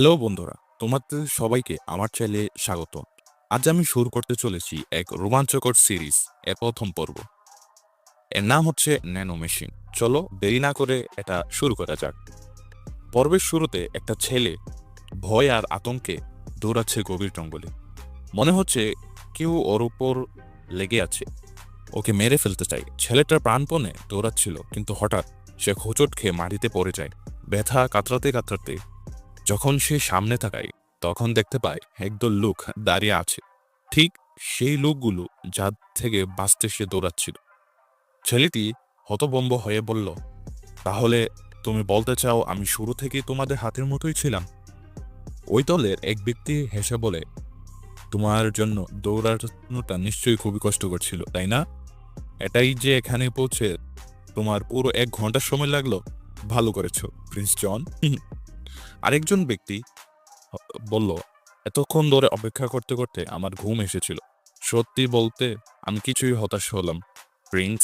Hello বন্ধুরা, তোমাদের সবাইকে আমার চ্যানেলে স্বাগত। আজ আমি শুরু করতে চলেছি এক রোমাঞ্চকর সিরিজ এর প্রথম পর্ব। এর নাম হচ্ছে ন্যানো মেশিন। চলো দেরি না করে এটা শুরু করা যাক। পর্বের শুরুতে একটা ছেলে ভয় আর আতঙ্কে দৌড়াচ্ছে গভীর জঙ্গলে। মনে হচ্ছে কেউ ওর উপর লেগে আছে। ওকে মেরে ফেলতে চাই। ছেলেটার প্রাণপণে দৌড়াচ্ছিল, কিন্তু হঠাৎ সে হোঁচট খেয়ে মাটিতে পড়ে যায়। ব্যথা কাতরাতে কাতরাতে যখন সে সামনে তাকায়, তখন দেখতে পায় একদল লোক দাঁড়িয়ে আছে। ঠিক সেই লোকগুলো যার থেকে বাঁচতে সে দৌড়াচ্ছিল। ছেলেটি হতবম্ব হয়ে বলল, তাহলে তুমি বলতে চাও আমি শুরু থেকেই তোমাদের হাতের মতোই ছিলাম? ওই দলের এক ব্যক্তি হেসে বলে, তোমার জন্য দৌড়ানোটা নিশ্চয়ই খুবই কষ্টকর ছিল, তাই না? এটাই যে এখানে পৌঁছে তোমার পুরো এক ঘণ্টার সময় লাগল, ভালো করেছ, প্রিন্স জন। আরেকজন ব্যক্তি বলল, এতক্ষণ ধরে অপেক্ষা করতে করতে আমার ঘুম এসেছিল। সত্যি বলতে আমি কিছুই হতাশ হলাম। প্রিন্স,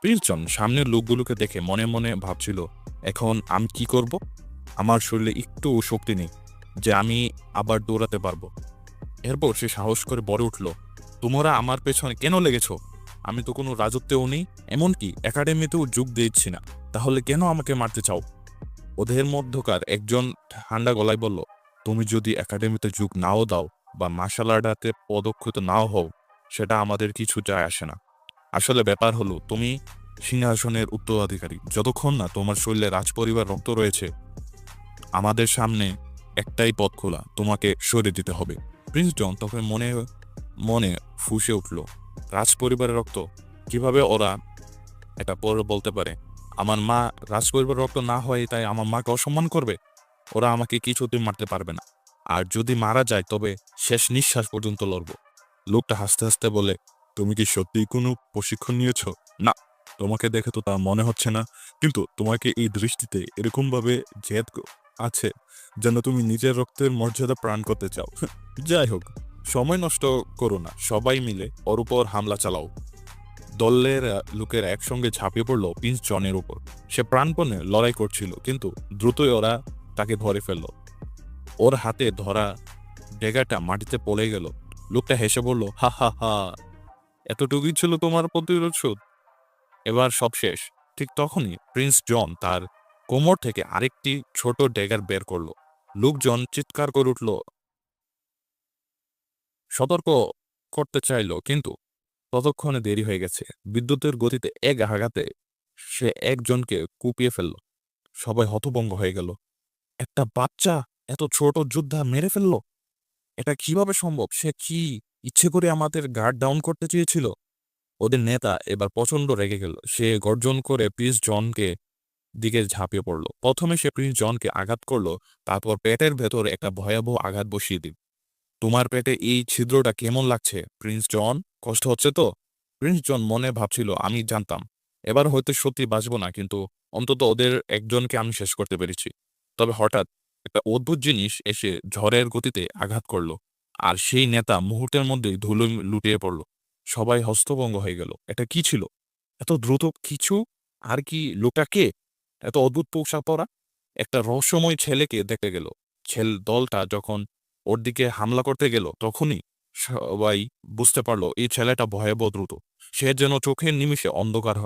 প্রিন্সজন সামনের লোকগুলোকে দেখে মনে মনে ভাবছিল, এখন আমি কি করব? আমার শরীরে একটু শক্তি নেই, যে আমি আবার দৌড়াতে পারব। এরপর সে সাহস করে বড় উঠল, তোমরা আমার পেছনে কেন লেগেছ? আমি তো কোনো রাজত্বেও নেই, এমনকি একাডেমিতেও যোগ দিচ্ছি না। তাহলে কেন আমাকে মারতে চাও? ওদের মধ্যকার একজন ঠান্ডা গলায় বলল, তুমি যদি একাডেমিতে যোগ নাও দাও বা মার্শাল আর্টাতে পদক্ষিত নাও হও, সেটা আমাদের কিছু যায় আসে না। আসলে ব্যাপার হলো, তুমি সিংহাসনের উত্তরাধিকারী। যতক্ষণ না তোমার শরীরে রাজপরিবার রক্ত রয়েছে, আমাদের সামনে একটাই পথ খোলা, তোমাকে সরে দিতে হবে। প্রিন্স জন তখন মনে মনে ফুসে উঠল, রাজপরিবারের রক্ত? কীভাবে ওরা এটা পরে বলতে পারে? আমার মা রাজপরিবার রক্ত না হয় তাই আমার মাকে অসম্মান করবে? ওরা আমাকে কিছুতেই মারতে পারবে না। আর যদি মারা যায়, তবে শেষ নিঃশ্বাস পর্যন্ত লড়ব। লোকটা হাসতে হাসতে বলে, তুমি কি সত্যিই কোনো প্রশিক্ষণ নিয়েছ? না, তোমাকে দেখে তো তা মনে হচ্ছে না। কিন্তু তোমাকে এই দৃষ্টিতে এরকমভাবে জেদ আছে যেন তুমি নিজের রক্তের মর্যাদা প্রাণ করতে চাও। যাই হোক, সময় নষ্ট করো না। সবাই মিলে ওর উপর হামলা চালাও। দলের লোকেরা একসঙ্গে ঝাঁপিয়ে পড়ল প্রিন্স জনের উপর। সে প্রাণপণে লড়াই করছিল, কিন্তু দ্রুতই ওরা তাকে ধরে ফেলল। ওর হাতে ধরা ডেগাটা মাটিতে পড়ে গেল। লোকটা হেসে বলল, হা হা হা, এতটুকুই ছিল তোমার প্রতিরোধ এবার সব শেষ। ঠিক তখনই প্রিন্স জন তার কোমর থেকে আরেকটি ছোট ডেগার বের করল। লোকজন চিৎকার করে উঠল। সতর্ক করতে চাইলো, কিন্তু ততক্ষণে দেরি হয়ে গেছে। বিদ্যুতের গতিতে এক আঘাতে সে একজনকে কুপিয়ে ফেলল। সবাই হতভঙ্গ হয়ে গেল। একটা বাচ্চা? এত ছোট যোদ্ধা মেরে ফেলল? এটা কীভাবে সম্ভব? সে কি ইচ্ছে করে আমাদের গার্ড ডাউন করতে চেয়েছিল? ওদের নেতা এবার প্রচণ্ড রেগে গেল। সে গর্জন করে প্রিন্স জনকে দিকে ঝাঁপিয়ে পড়ল। প্রথমে সে প্রিন্স জনকে আঘাত করল, তারপর পেটের ভেতর একটা ভয়াবহ আঘাত বসিয়ে দিল। তোমার পেটে এই ছিদ্রটা কেমন লাগছে, প্রিন্স জন? কষ্ট হচ্ছে তো? প্রিন্স জন মনে ভাবছিল, আমি জানতাম। এবার হয়তো সত্যি বাঁচব না, কিন্তু অন্তত ওদের একজনকে আমি শেষ করতে পেরেছি। তবে হঠাৎ একটা অদ্ভুত জিনিস এসে ঝড়ের গতিতে আঘাত করল, আর সেই নেতা মুহূর্তের মধ্যেই ধুলো লুটিয়ে পড়ল। সবাই হস্তভঙ্গ হয়ে গেল। এটা কি ছিল? এত দ্রুত কিছু? আর কি লোকটা কে? এত অদ্ভুত পোশাক পরা? একটা রহস্যময় ছেলেকে দেখে গেল। ছেল দলটা যখন ওর দিকে হামলা করতে গেল, তখনই সবাই বুঝতে পারল, এই ছেলেটা ভয়াবহ দ্রুত। সে যেন চোখের নিমিষে অন্ধকার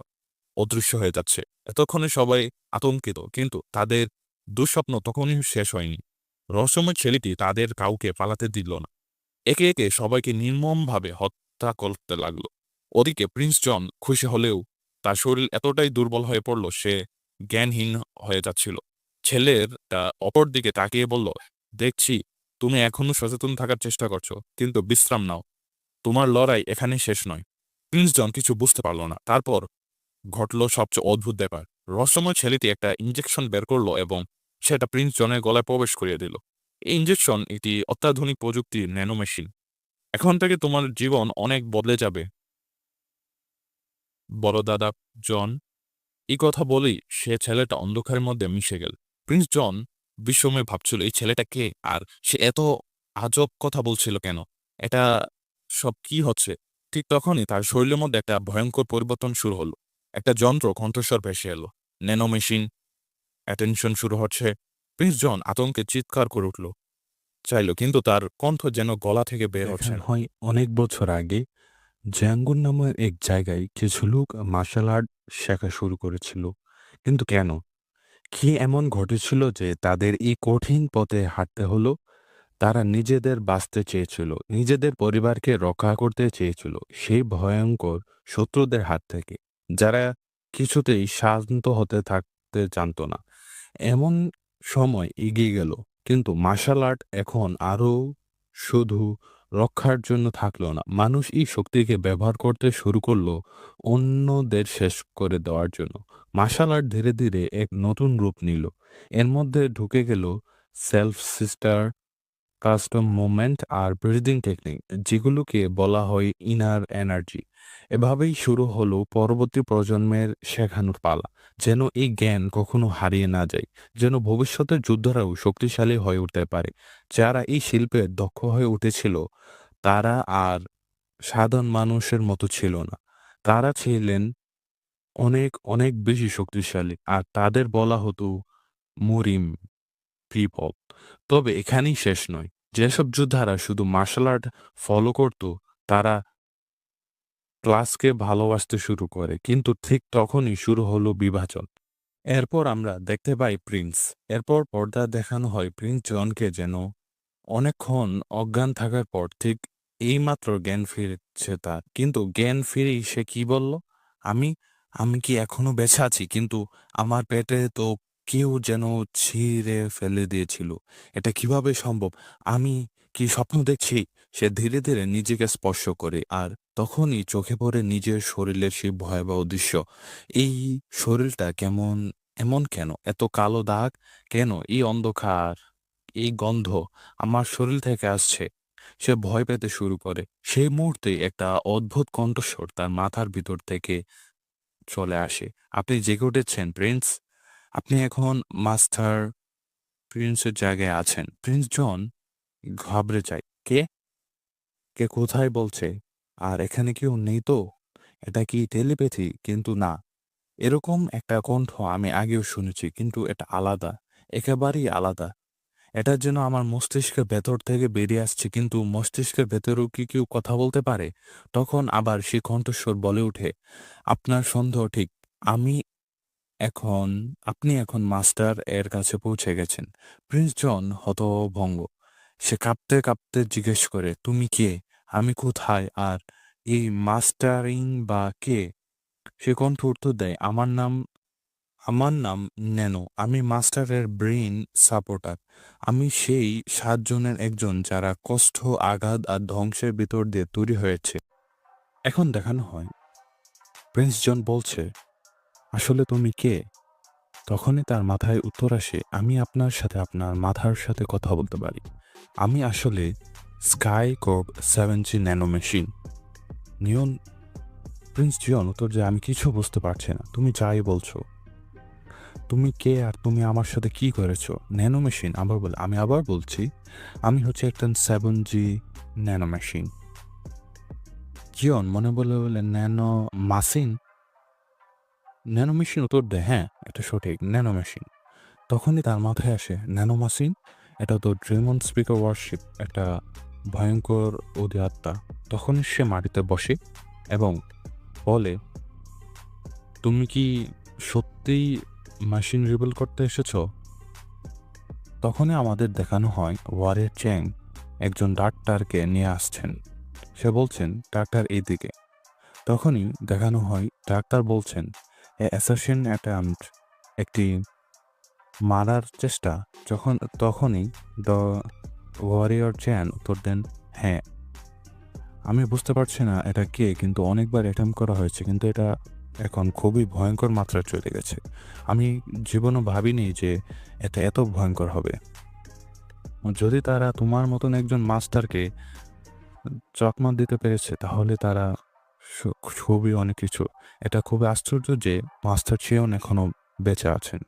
অদৃশ্য হয়ে যাচ্ছে। এতক্ষণে সবাই আতঙ্কিত, কিন্তু তাদের দুঃস্বপ্ন তখনই শেষ হয়নি। রহস্যময় ছেলেটি তাদের কাউকে পালাতে দিল না। একে একে সবাইকে নির্মমভাবে হত্যা করতে লাগল। ওদিকে প্রিন্স জন খুশি হলেও তার শরীর এতটাই দুর্বল হয়ে পড়ল, সে জ্ঞানহীন হয়ে যাচ্ছিল। ছেলেরটা অপর দিকে তাকিয়ে বলল, দেখছি তুমি এখনও সচেতন থাকার চেষ্টা করছ, কিন্তু বিশ্রাম নাও। তোমার লড়াই এখানে শেষ নয়। প্রিন্স জন কিছু বুঝতে পারল না। তারপর ঘটল সবচেয়ে অদ্ভুত ব্যাপার। রহস্যময় ছেলেটি একটা ইঞ্জেকশন বের করল এবং সেটা প্রিন্স জনের গলায় প্রবেশ করিয়ে দিল। এই ইঞ্জেকশন একটি অত্যাধুনিক প্রযুক্তির ন্যানো মেশিন। এখন থেকে তোমার জীবন অনেক বদলে যাবে। বড় দাদা, জন, এই কথা বলেই সে ছেলেটা অন্ধকারের মধ্যে মিশে গেল। প্রিন্স জন বিস্ময়ে ভাবছিল এই ছেলেটা কে? আর সে এত আজব কথা বলছিল কেন? এটা সব কি হচ্ছে? ঠিক তখনই তার শরীরের মধ্যে একটা ভয়ঙ্কর পরিবর্তন শুরু হলো। একটা যন্ত্র কণ্ঠস্বর ভেসে এলো। ন্যানো মেশিন অ্যাটেনশন শুরু হচ্ছে। প্রিন্স জন আতঙ্কে চিৎকার করে উঠল। চাইল কিন্তু তার কণ্ঠ যেন গলা থেকে বের হচ্ছে হয় অনেক বছর আগে জ্যাঙ্গুন নামের এক জায়গায় কিছু লোক মার্শাল আর্ট শেখা শুরু করেছিল। কিন্তু কেন? কি এমন ঘটেছিল যে তাদের এই কঠিন পথে হাঁটতে হলো? তারা নিজেদের বাঁচতে চেয়েছিল, নিজেদের পরিবারকে রক্ষা করতে চেয়েছিল সেই ভয়ঙ্কর শত্রুদের হাত থেকে, যারা কিছুতেই শান্ত হতে থাকতে জানতো না। এমন সময় এগিয়ে গেল, কিন্তু মার্শাল আর্ট এখন আরও শুধু রক্ষার জন্য থাকল না। মানুষ এই শক্তিকে ব্যবহার করতে শুরু করল অন্যদের শেষ করে দেওয়ার জন্য। মার্শাল আর্ট ধীরে ধীরে এক নতুন রূপ নিল। এর মধ্যে ঢুকে গেল সেলফ সিস্টার কাস্টম মুভমেন্ট আর ব্রিদিং টেকনিক যেগুলোকে বলা হয় ইনার এনার্জি এভাবেই শুরু হলো পরবর্তী প্রজন্মের শেখানোর পালা, যেন এই জ্ঞান কখনো হারিয়ে না যায়, যেন ভবিষ্যতের যোদ্ধারাও শক্তিশালী হয়ে উঠতে পারে। যারা এই শিল্পের দক্ষ হয়ে উঠেছিল, তারা আর সাধারণ মানুষের মতো ছিল না। তারা ছিলেন অনেক অনেক বেশি শক্তিশালী, আর তাদের বলা হতো মুরিম, পিপল। তবে এখানেই শেষ নয়। যেসব যোদ্ধারা শুধু মার্শাল আর্ট ফলো করত, তারা ক্লাসকে ভালোবাসতে শুরু করে। কিন্তু ঠিক তখনই শুরু হলো বিভাজন। এরপর আমরা দেখতে পাই প্রিন্স এরপর পর্দা দেখানো হয় প্রিন্স জনকে যেন অনেকক্ষণ অজ্ঞান থাকার পর ঠিক এইমাত্র জ্ঞান ফিরছে তার। কিন্তু জ্ঞান ফিরেই সে কি বলল? আমি আমি কি এখনও বেঁচে আছি? কিন্তু আমার পেটে তো কেউ যেন ছিঁড়ে ফেলে দিয়েছিল। এটা কীভাবে সম্ভব? আমি কি স্বপ্ন দেখছি? সে ধীরে ধীরে নিজেকে স্পর্শ করে আর তখনই চোখে পড়ে নিজের শরীরের সেই ভয়াবহ দৃশ্য। এই শরীরটা কেমন, এমন কেন? এত কালো দাগ? কেন? এই অন্ধকার, এই গন্ধ আমার শরীর থেকে আসছে। সে ভয় পেতে শুরু করে। সেই মুহূর্তে একটা অদ্ভুত কণ্ঠস্বর তার মাথার ভিতর থেকে চলে আসে। আপনি জেগে উঠেছেন, প্রিন্স। আপনি এখন মাস্টার প্রিন্সের জায়গায় আছেন। প্রিন্স জন ঘাবড়ে যায়। কে? কে কোথায় বলছে? আর এখানে কেউ নেই তো? এটা কি টেলিপ্যাথি? কিন্তু না। এরকম একটা কণ্ঠ আমি আগেও শুনেছি, কিন্তু এটা আলাদা। একেবারেই আলাদা। এটা যেন আমার মস্তিষ্কের ভেতর থেকে বেরিয়ে আসছে, কিন্তু মস্তিষ্কের ভেতরেও কি কেউ কথা বলতে পারে? তখন আবার সে কণ্ঠস্বর বলে ওঠে, আপনার সন্দেহ ঠিক। আমি এখন, আপনি এখন মাস্টার এর কাছে পৌঁছে গেছেন। প্রিন্স জন হতভঙ্গ সে কাঁপতে কাঁপতে জিজ্ঞেস করে, তুমি কে? আমি কোথায়? আর এই মাস্টারিং বা কে? সে কণ্ঠ উত্তর দেয়, আমার নাম আমার নাম ন্যানো। আমি মাস্টারের ব্রেইন সাপোর্টার। আমি সেই সাতজনের একজন যারা কষ্ট, আঘাত আর ধ্বংসের ভিতর দিয়ে তৈরি হয়েছে। এখন দেখানো হয়। প্রিন্স জন বলছে আসলে তুমি কে? তখনই তার মাথায় উত্তর আসে, আমি আপনার সাথে আপনার মাথার সাথে কথা বলতে পারি। আমি আসলে sky cope seven G nano machine neon prince Zion উত্তর যে, আমি কিছু বুঝতে পারছি না। তুমি যাই বলছো। তুমি কে আর তুমি আমার সাথে কি করেছ? ন্যানো মেশিন আবার বলে, আমি আবার বলছি, আমি হচ্ছে একটা seven G nano machine Zion মনে বলে বলে ন্যানো মাসিন ন্যানো মেশিন উত্তর দেয় হ্যাঁ এটা সঠিক, ন্যানো মেশিন। তখনই তার মাথায় আসে ন্যানো মাসিন এটা তো ড্রেমন স্পিকার ওয়ার্শিপ একটা ভয়ঙ্কর আত্মা। তখন সে মাটিতে বসে এবং বলে, তুমি কি সত্যিই মেশিন রিবেল করতে এসেছ? তখনই আমাদের দেখানো হয় ওয়ারের চ্যাং, একজন ডাক্তারকে নিয়ে আসছেন। সে বলছেন, ডাক্তার এইদিকে। তখনই দেখানো হয়, ডাক্তার বলছেন অ্যাসাসিন অ্যাটেম্পট একটি মারার চেষ্টা, যখন, তখনই দ্য ওয়ারিয়র চ্যান উত্তর দেন হ্যাঁ। আমি বুঝতে পারছি না এটা কে, কিন্তু অনেকবার অ্যাটেম্প করা হয়েছে, কিন্তু এটা এখন খুবই ভয়ঙ্কর মাত্রায় চলে গেছে। আমি জীবনও ভাবিনি যে এটা এত ভয়ঙ্কর হবে। যদি তারা তোমার মতন একজন মাস্টারকে চকমা দিতে পেরেছে, তাহলে তারা খুবই অনেক কিছু। এটা খুবই আশ্চর্য যে মাস্টার চেয়ন এখনও বেঁচে আছেন।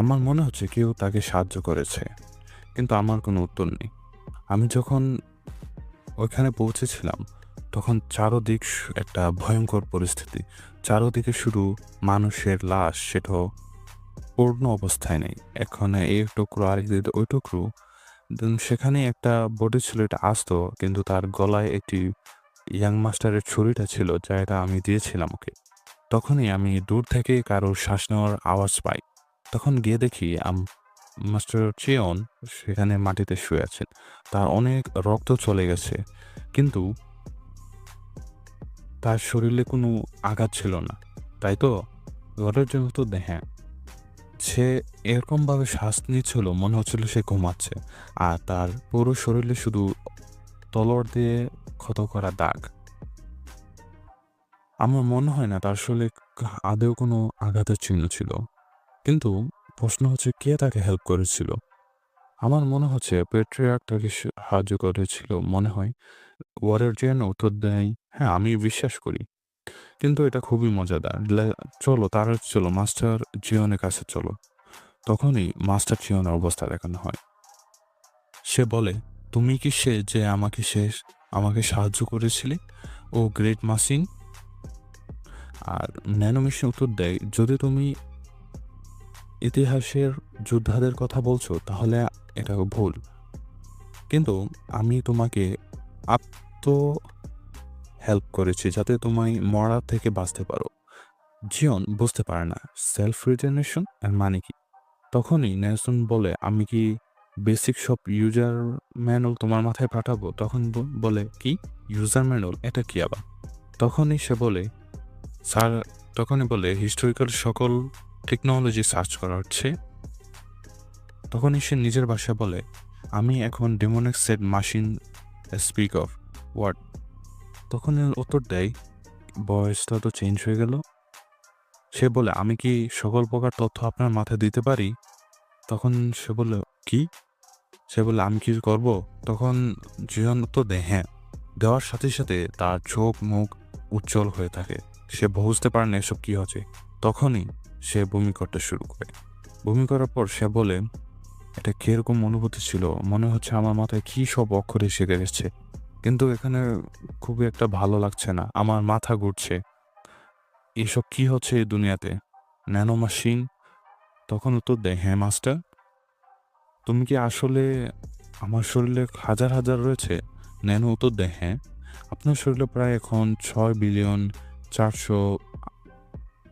আমার মনে হচ্ছে কেউ তাকে সাহায্য করেছে, কিন্তু আমার কোনো উত্তর নেই। আমি যখন ওইখানে পৌঁছেছিলাম, তখন চারদিক একটা ভয়ঙ্কর পরিস্থিতি। চারদিকে শুধু মানুষের লাশ, সেটাও পূর্ণ অবস্থায় নেই। এখানে এই টুকরো আর ওই টুকরো সেখানে একটা বডি ছিল, এটা আসত, কিন্তু তার গলায় একটি ইয়াং মাস্টারের ছুরিটা ছিল, যা এটা আমি দিয়েছিলাম ওকে। তখনই আমি দূর থেকে কারোর শ্বাস নেওয়ার আওয়াজ পাই। তখন গিয়ে দেখি আম, মাস্টার চিয়ন সেখানে মাটিতে শুয়ে আছেন। তার অনেক রক্ত চলে গেছে, কিন্তু তার শরীরে কোনো আঘাত ছিল না। তাই তো? ঘরের জন্য তো হ্যাঁ। সে এরকমভাবে শ্বাস নিচ্ছিল, মনে হচ্ছিল সে ঘুমাচ্ছে। আর তার পুরো শরীরে শুধু তলর দিয়ে ক্ষত করা দাগ। আমার মনে হয় না, তার শরীরে আদেও কোনো আঘাতের চিহ্ন ছিল। কিন্তু প্রশ্ন হচ্ছে, কে তাকে হেল্প করেছিল? আমার মনে হচ্ছে পেট্রিয়াক তাকে সাহায্য করেছিল, মনে হয়। ওয়ারের উত্তর দেয় হ্যাঁ আমি বিশ্বাস করি। কিন্তু এটা খুবই মজাদার। চলো, তার চলো, মাস্টার জিওনের কাছে চলো। তখনই মাস্টার জিওনের অবস্থা দেখানো হয়। সে বলে, তুমি কি সে যে আমাকে শেষ আমাকে সাহায্য করেছিলে? ও গ্রেট মাসিন? আর ন্যানোমিশন উত্তর দেয়, যদি তুমি ইতিহাসের যোদ্ধাদের কথা বলছো, তাহলে এটা ভুল। কিন্তু আমি তোমাকে আত্ম হেল্প করেছি যাতে তুমি মরা থেকে বাঁচতে পারো। জিয়ন বুঝতে পারে না সেলফ রিজেনারেশন এর মানে কি? তখনই নেলসন বলে, আমি কি বেসিক সব ইউজার ম্যানুয়াল তোমার মাথায় পাঠাবো? তখন বলে, কি? User manual? এটা কি আবার? তখনই সে বলে, স্যার, তখনই বলে, হিস্টোরিক্যাল সকল টেকনোলজি সার্চ করা হচ্ছে। তখনই সে নিজের ভাষায় বলে, আমি এখন demonic set machine speak of word. তখন উত্তর দেয়, বয়সটা তো চেঞ্জ হয়ে গেল। সে বলে, আমি কি সকল প্রকার তথ্য আপনার মাথায় দিতে পারি? তখন সে বলে কি? সে বলে আমি কি করব? তখন জীবন তো দেয় হ্যাঁ দেওয়ার সাথে সাথে তার চোখ মুখ উজ্জ্বল হয়ে থাকে। সে বুঝতে পারে না এসব কি হচ্ছে। তখনই সে বমি করতে শুরু করে। বমি করার পর সে বলে, এটা কীরকম অনুভূতি ছিল? মনে হচ্ছে আমার মাথায় কি সব অক্ষর এসে গেছে। কিন্তু এখানে খুবই একটা ভালো লাগছে না। আমার মাথা ঘুরছে। এসব কি হচ্ছে এই দুনিয়াতে? Nano machine? তখন উত্তর দেয় হ্যাঁ মাস্টার? তুমি কি আসলে আমার শরীরে হাজার হাজার রয়েছে? ন্যানো উত্তর দেয় হ্যাঁ। আপনার শরীরে প্রায় এখন ছয় বিলিয়ন চারশো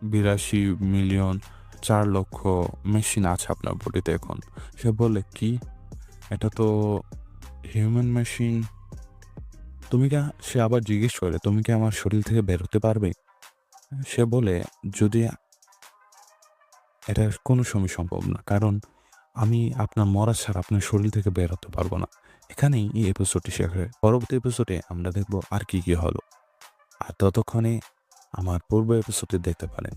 বিরাশি মিলিয়ন চার লক্ষ মেশিন আছে আপনার বডিতে এখন। সে বলে, কি? এটা তো হিউম্যান মেশিন? তুমি কি সে আবার জিজ্ঞেস করে, তুমি কি আমার শরীর থেকে বেরোতে পারবে? সে বলে, যদি এটা কোনো সময় সম্ভব না, কারণ আমি আপনার মরা ছাড়া আপনার শরীর থেকে বেরোতে পারব না। এখানেই এই এপিসোডটি শেষ পরবর্তী এপিসোডে আমরা দেখব আর কি কি হলো। আর ততক্ষণে আমার পূর্ব এপিসোডটি দেখতে পারেন।